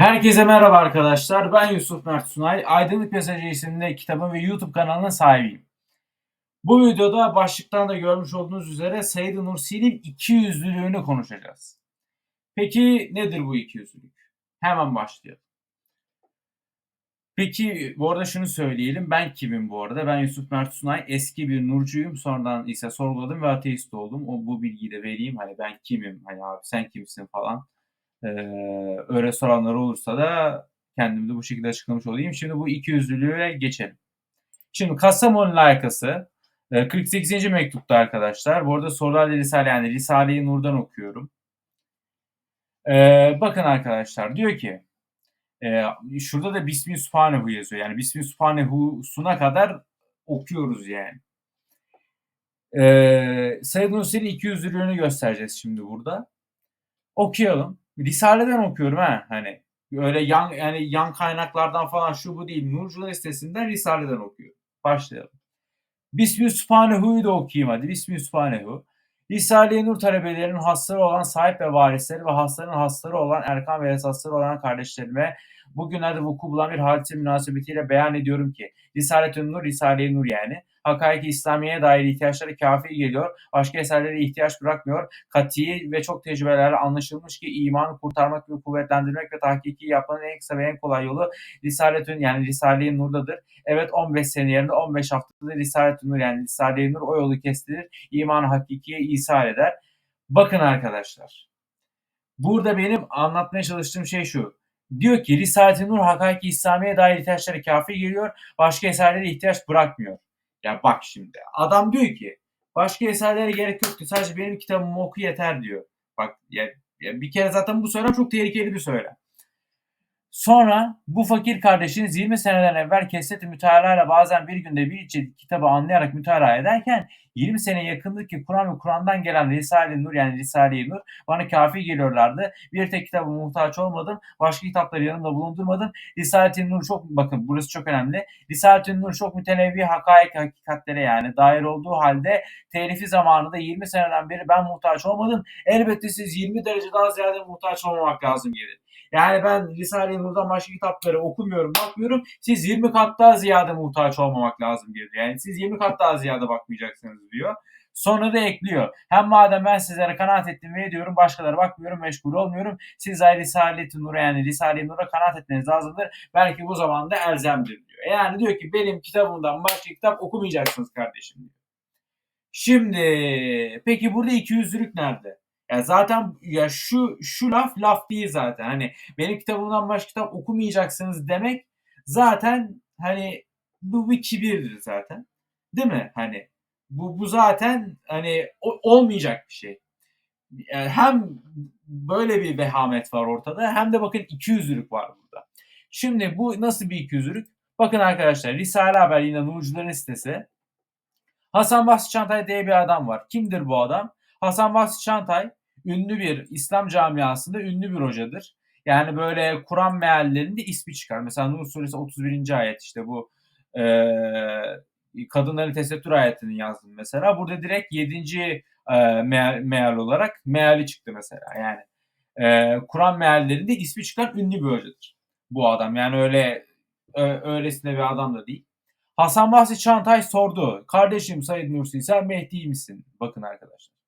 Herkese merhaba arkadaşlar. Ben Yusuf Mert Sunay. Aydınlık Mesajı isimli kitabın ve YouTube kanalının sahibiyim. Bu videoda başlıktan da görmüş olduğunuz üzere Said Nursi'nin ikiyüzlülüğünü konuşacağız. Peki nedir bu ikiyüzlülük? Hemen başlayalım. Peki bu arada şunu söyleyelim. Ben kimim bu arada? Ben Yusuf Mert Sunay. Eski bir nurcuyum. Sonradan ise sorguladım ve ateist oldum. O bu bilgiyi de vereyim. Hani ben kimim? Hani abi sen kimsin falan. Ee, öyle soranlar olursa da kendimi de bu şekilde açıklamış olayım. Şimdi bu ikiyüzlülüğe geçelim. Şimdi Kastamonu layıkası e, 48. mektupta arkadaşlar. Bu arada sorular Risale yani Risale-i Nur'dan okuyorum. Ee, bakın arkadaşlar diyor ki e, şurada da Bismi Subhanehu yazıyor. Yani Bismi Subhanehu'suna kadar okuyoruz yani. Ee, Said Nursi'nin ikiyüzlülüğünü göstereceğiz şimdi burada. Okuyalım. Risale'den okuyorum ha hani öyle yan yani yan kaynaklardan falan şu bu değil. Nurcular sitesinden Risale'den okuyorum. Başlayalım. Bismi Sübhanehu'yu da okuyayım hadi. Bismi Sübhanehu. Risale-i Nur talebelerinin hasları olan sahip ve varisleri ve hasların hasları olan erkan ve esasları olan kardeşlerime bugünlerde vuku bulan bir hadise münasebetiyle beyan ediyorum ki Risale-i Nur, Risale-i Nur yani hakaiki İslamiye'ye dair ihtiyaçları kafi geliyor. Başka eserlere ihtiyaç bırakmıyor. Kati ve çok tecrübelerle anlaşılmış ki imanı kurtarmak ve kuvvetlendirmek ve tahkiki yapmanın en kısa ve en kolay yolu Risaletün yani Risale-i Nur'dadır. Evet 15 sene yerine 15 haftada Risalet-i Nur yani Risale-i Nur o yolu kestirir. İmanı hakikiye ishal eder. Bakın arkadaşlar. Burada benim anlatmaya çalıştığım şey şu. Diyor ki Risalet-i Nur hakaiki İslamiye dair ihtiyaçları kafi geliyor. Başka eserlere ihtiyaç bırakmıyor. Ya bak şimdi adam diyor ki başka eserlere gerek yoktu. Sadece benim kitabımı oku yeter diyor. Bak ya, ya bir kere zaten bu söylem çok tehlikeli bir söylem. Sonra bu fakir kardeşiniz 20 seneden evvel kesret-i mütealayla bazen bir günde bir cilt kitabı anlayarak mütalaa ederken 20 sene yakındır ki Kur'an ve Kur'an'dan gelen Risale-i Nur yani Risale-i Nur bana kafi geliyorlardı. Bir tek kitaba muhtaç olmadım. Başka kitapları yanımda bulundurmadım. Risale-i Nur çok bakın burası çok önemli. Risale-i Nur çok mütenevvi hakaik hakikatlere yani dair olduğu halde telifi zamanında 20 seneden beri ben muhtaç olmadım. Elbette siz 20 derece daha ziyade muhtaç olmamak lazım gelir. Yani ben Risale-i Nur'dan başka kitapları okumuyorum, bakmıyorum. Siz 20 kat daha ziyade muhtaç olmamak lazım diyor. Yani siz 20 kat daha ziyade bakmayacaksınız diyor. Sonra da ekliyor. Hem madem ben sizlere kanaat ettim ve ediyorum başkaları bakmıyorum, meşgul olmuyorum. Siz ay Risale-i Nur'a yani Risale-i Nur'a kanaat etmeniz lazımdır. Belki bu zamanda elzemdir diyor. Yani diyor ki benim kitabımdan başka kitap okumayacaksınız kardeşim diyor. Şimdi peki burada ikiyüzlülük nerede? Ya zaten ya şu şu laf laf değil zaten. Hani benim kitabımdan başka kitap okumayacaksınız demek zaten hani bu bir kibirdir zaten. Değil mi? Hani bu bu zaten hani olmayacak bir şey. Yani hem böyle bir vehamet var ortada hem de bakın ikiyüzlülük var burada. Şimdi bu nasıl bir ikiyüzlülük? Bakın arkadaşlar Risale Haber yine Nurcuların sitesi. Hasan Basri Çantay diye bir adam var. Kimdir bu adam? Hasan Basri Çantay ünlü bir İslam camiasında ünlü bir hocadır. Yani böyle Kur'an meallerinde ismi çıkar. Mesela Nur suresi 31. ayet işte bu e, kadınların tesettür ayetini yazdım mesela. Burada direkt 7. E, meal, meal olarak meali çıktı mesela. Yani e, Kur'an meallerinde ismi çıkan ünlü bir hocadır. Bu adam yani öyle ö, öylesine bir adam da değil. Hasan Bahsi Çantay sordu. Kardeşim Said Nursi sen Mehdi misin? Bakın arkadaşlar.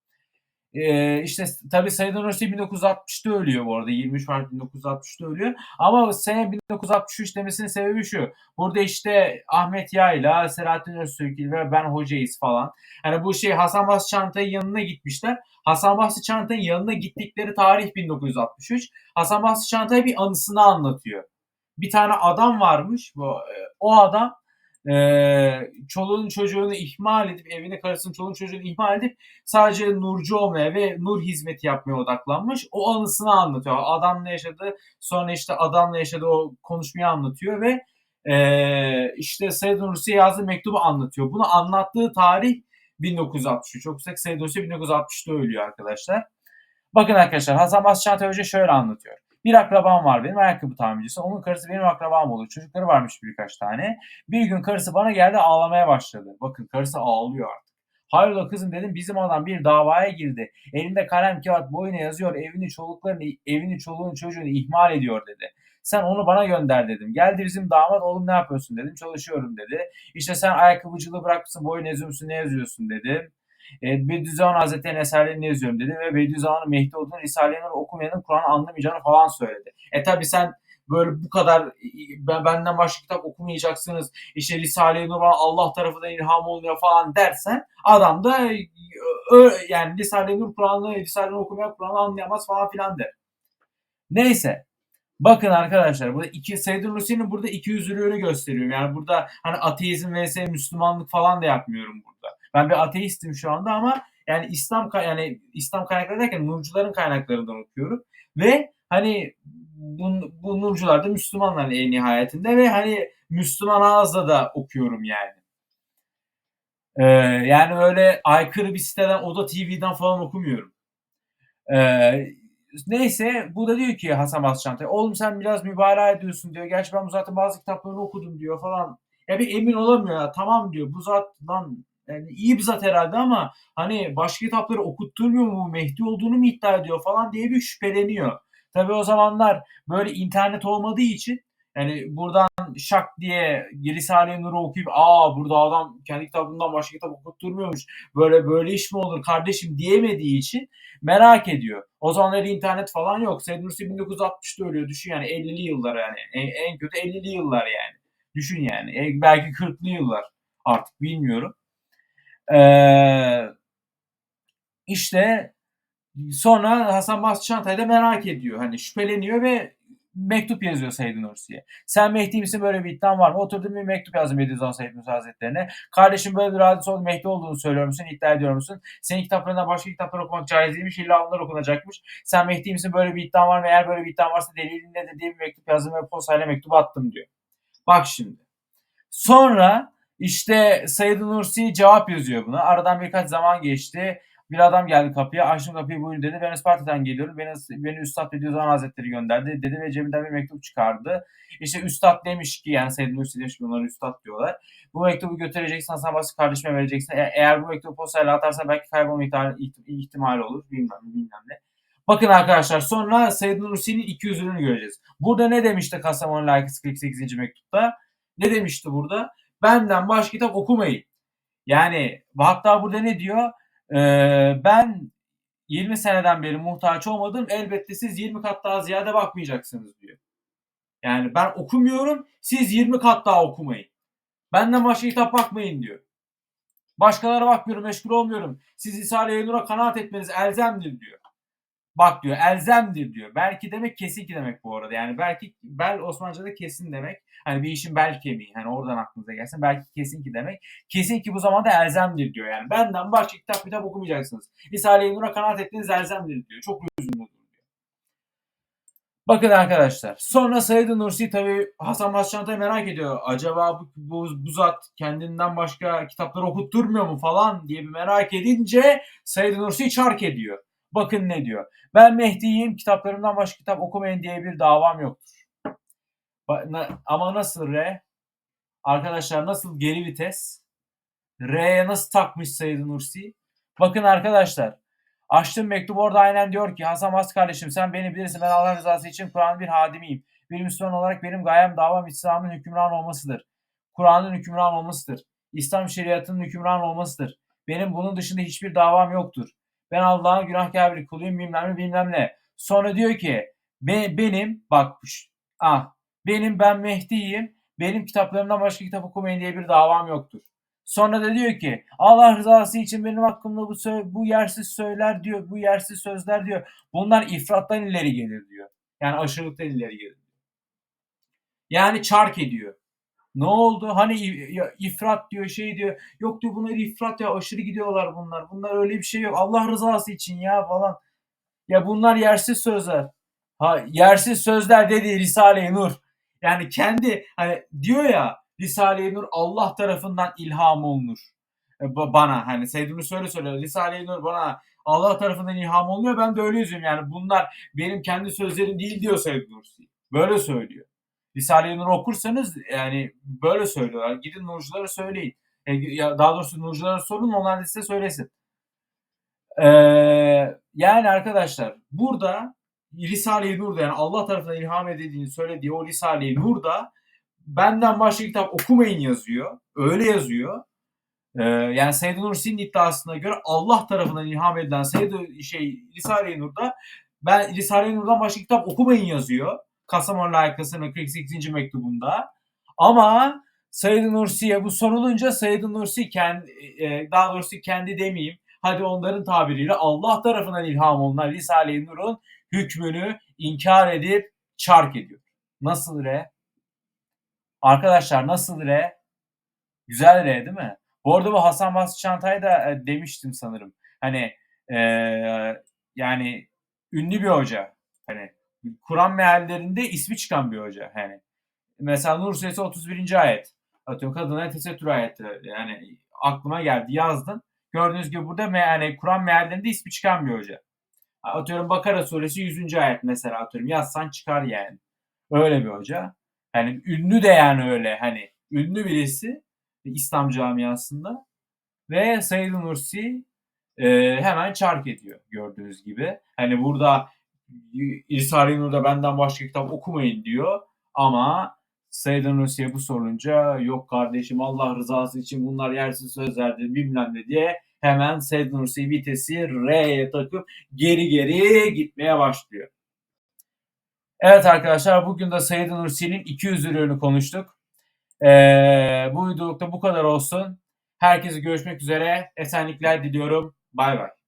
Ee, işte tabii Said Nursi 1960'ta ölüyor bu arada. 23 Mart 1960'ta ölüyor. Ama sene 1963 demesinin sebebi şu. Burada işte Ahmet Yayla, Selahattin Öztürkil ve ben hocayız falan. Yani bu şey Hasan Bahsi Çantay'ın yanına gitmişler. Hasan Bahsi Çantay'ın yanına gittikleri tarih 1963. Hasan Bahsi Çantay bir anısını anlatıyor. Bir tane adam varmış. Bu, e, o adam e, çoluğun çocuğunu ihmal edip evini karısını çoluğun çocuğunu ihmal edip sadece nurcu olmaya ve nur hizmeti yapmaya odaklanmış. O anısını anlatıyor. Adamla yaşadığı sonra işte adamla yaşadığı o konuşmayı anlatıyor ve e, işte Said Nursi'ye yazdığı mektubu anlatıyor. Bunu anlattığı tarih 1963. Çok yüksek Said Nursi 1960'ta ölüyor arkadaşlar. Bakın arkadaşlar Hasan Çantay Hoca şöyle anlatıyor. Bir akrabam var benim ayakkabı tamircisi. Onun karısı benim akrabam olur. Çocukları varmış birkaç tane. Bir gün karısı bana geldi ağlamaya başladı. Bakın karısı ağlıyor artık. Hayrola kızım dedim bizim adam bir davaya girdi. Elinde kalem kağıt boyuna yazıyor evini çoluklarını evini çoluğunu çocuğunu ihmal ediyor dedi. Sen onu bana gönder dedim. Geldi bizim damat oğlum ne yapıyorsun dedim. Çalışıyorum dedi. İşte sen ayakkabıcılığı bırakmışsın boyun eziyorsun ne yazıyorsun dedim. E, Bediüzzaman Hazretleri'nin eserlerini yazıyorum dedi ve Bediüzzaman'ın Mehdi olduğunu Risale-i Nur okumayanın Kur'an'ı anlamayacağını falan söyledi. E tabi sen böyle bu kadar ben benden başka kitap okumayacaksınız. İşte Risale-i Nur bana Allah tarafından ilham oluyor falan dersen adam da yani Risale-i Nur Kur'an'ı Risale-i Nur okumayan Kur'an'ı anlayamaz falan filan der. Neyse. Bakın arkadaşlar burada iki Seyyid Nursi'nin burada iki yüzlülüğünü gösteriyorum. Yani burada hani ateizm vs Müslümanlık falan da yapmıyorum burada. Ben bir ateistim şu anda ama yani İslam yani İslam kaynakları derken nurcuların kaynaklarından okuyorum ve hani bu, bu nurcular da Müslümanlar en nihayetinde ve hani Müslüman ağızla da okuyorum yani. Ee, yani öyle aykırı bir siteden Oda TV'den falan okumuyorum. Ee, neyse bu da diyor ki Hasan Basçantay oğlum sen biraz mübalağa ediyorsun diyor. Gerçi ben bu zaten bazı kitaplarını okudum diyor falan. Ya bir emin olamıyor ya tamam diyor bu zat lan yani iyi bir zat herhalde ama hani başka kitapları okutturmuyor mu Mehdi olduğunu mu iddia ediyor falan diye bir şüpheleniyor. Tabii o zamanlar böyle internet olmadığı için yani buradan şak diye Risale-i Nur'u okuyup aa burada adam kendi kitabından başka kitap okutturmuyormuş. Böyle böyle iş mi olur kardeşim diyemediği için merak ediyor. O zamanlar internet falan yok. Said Nursi 1960'da ölüyor. Düşün yani 50'li yıllar yani. En, en kötü 50'li yıllar yani. Düşün yani. E, belki 40'lı yıllar. Artık bilmiyorum. Ee, işte sonra Hasan Basri Çantay da merak ediyor. Hani şüpheleniyor ve mektup yazıyor Said Nursi'ye. Sen Mehdi misin böyle bir iddian var mı? Oturdum bir mektup yazdım Bediüzzaman Said Nursi Hazretlerine. Kardeşim böyle bir hadise oldu Mehdi olduğunu söylüyor musun? İddia ediyor musun? Senin kitaplarından başka kitaplar okumak caiz değilmiş. İlla onlar okunacakmış. Sen Mehdi misin böyle bir iddian var mı? Eğer böyle bir iddian varsa delilin nedir diye bir mektup yazdım ve postayla mektup attım diyor. Bak şimdi. Sonra işte Said Nursi cevap yazıyor buna. Aradan birkaç zaman geçti. Bir adam geldi kapıya. Açtım kapıyı buyurun dedi. Ben Isparta'dan geliyorum. Beni, beni Üstad Bediüzzaman Hazretleri gönderdi dedi ve cebinden bir mektup çıkardı. İşte Üstad demiş ki yani Seyyid Nursi demiş ki onlara Üstad diyorlar. Bu mektubu götüreceksin Hasan Basri kardeşime vereceksin. E- eğer bu mektubu postayla atarsan belki kaybolma ihtimali olur. Bilmem bilmem ne. Bakın arkadaşlar sonra Seyyid Nursi'nin iki yüzünü göreceğiz. Burada ne demişti Kastamonu Layıkısı 48. mektupta? Ne demişti burada? Benden başka kitap okumayın. Yani hatta burada ne diyor? Ee, ben 20 seneden beri muhtaç olmadım. Elbette siz 20 kat daha ziyade bakmayacaksınız diyor. Yani ben okumuyorum. Siz 20 kat daha okumayın. Benden başka kitap bakmayın diyor. Başkalara bakmıyorum, meşgul olmuyorum. Siz İsa-i Nur'a kanaat etmeniz elzemdir diyor. Bak diyor elzemdir diyor. Belki demek kesin ki demek bu arada. Yani belki bel Osmanca'da kesin demek. Hani bir işin bel kemiği. Hani oradan aklınıza gelsin. Belki kesin ki demek. Kesin ki bu zamanda elzemdir diyor. Yani benden başka kitap kitap okumayacaksınız. İsa-i Nur'a kanaat ettiğiniz elzemdir diyor. Çok lüzumludur diyor. Bakın arkadaşlar. Sonra Said Nursi tabi Hasan Başçantay merak ediyor. Acaba bu, bu, bu zat kendinden başka kitapları okutturmuyor mu falan diye bir merak edince Said Nursi çark ediyor. Bakın ne diyor. Ben Mehdi'yim kitaplarımdan başka kitap okumayın diye bir davam yoktur. Ama nasıl R? Arkadaşlar nasıl geri vites? R'ye nasıl takmış Said Nursi? Bakın arkadaşlar. Açtım mektup orada aynen diyor ki Hasan Bas kardeşim sen beni bilirsin ben Allah rızası için Kur'an'ın bir hadimiyim. Bir Müslüman olarak benim gayem davam İslam'ın hükümran olmasıdır. Kur'an'ın hükümran olmasıdır. İslam şeriatının hükümran olmasıdır. Benim bunun dışında hiçbir davam yoktur. Ben Allah'ın günahkar bir kuluyum bilmem ne bilmem ne. Sonra diyor ki be, benim bak ah benim ben Mehdi'yim. Benim kitaplarımdan başka kitap okumayın diye bir davam yoktur. Sonra da diyor ki Allah rızası için benim hakkımda bu bu yersiz söyler diyor. Bu yersiz sözler diyor. Bunlar ifrattan ileri gelir diyor. Yani aşırılıktan ileri gelir. Yani çark ediyor. Ne oldu? Hani ifrat diyor şey diyor. Yok diyor bunlar ifrat ya aşırı gidiyorlar bunlar. Bunlar öyle bir şey yok. Allah rızası için ya falan. Ya bunlar yersiz sözler. Ha yersiz sözler dedi Risale-i Nur. Yani kendi hani diyor ya Risale-i Nur Allah tarafından ilham olunur. E, bana hani sevdiğimi söyle söyle Risale-i Nur bana Allah tarafından ilham olmuyor. Ben de öyle yazıyorum yani bunlar benim kendi sözlerim değil diyor Seyyid Nursi. Böyle söylüyor. Risale-i Nur okursanız yani böyle söylüyorlar. Gidin nurculara söyleyin. E, ya daha doğrusu nurculara sorun onlar da size söylesin. Ee, yani arkadaşlar burada Risale-i Nur'da yani Allah tarafından ilham edildiğini söylediği o Risale-i Nur'da benden başka kitap okumayın yazıyor. Öyle yazıyor. Ee, yani Seyyid Nursi'nin iddiasına göre Allah tarafından ilham edilen Seyyid şey Risale-i Nur'da ben Risale-i Nur'dan başka kitap okumayın yazıyor. Kastamonu layıkasının 48. mektubunda. Ama Seyyid Nursi'ye bu sorulunca Seyyid Nursi kendi e, daha doğrusu kendi demeyeyim. Hadi onların tabiriyle Allah tarafından ilham olunan Risale-i Nur'un hükmünü inkar edip çark ediyor. Nasıl re? Arkadaşlar nasıl re? Güzel re değil mi? Bu arada bu Hasan Basri Çantay da e, demiştim sanırım. Hani e, yani ünlü bir hoca. Hani Kur'an meallerinde ismi çıkan bir hoca. Hani mesela Nur Suresi 31. ayet. Atıyorum kadına tesettür ayeti. Yani aklıma geldi yazdın. Gördüğünüz gibi burada me yani Kur'an meallerinde ismi çıkan bir hoca. Atıyorum Bakara suresi 100. ayet mesela atıyorum yazsan çıkar yani. Öyle bir hoca. Yani ünlü de yani öyle hani ünlü birisi İslam camiasında ve Said Nursi e, hemen çark ediyor gördüğünüz gibi. Hani burada İrsari Nur'da benden başka kitap okumayın diyor ama Said Nursi'ye bu sorunca yok kardeşim Allah rızası için bunlar yersiz sözlerdir bilmem ne diye hemen Said Nursi vitesi R'ye takıp geri geri gitmeye başlıyor. Evet arkadaşlar bugün de Said Nursi'nin 200 ürünü konuştuk. Ee, bu videolukta bu kadar olsun. Herkese görüşmek üzere. Esenlikler diliyorum. Bay bay.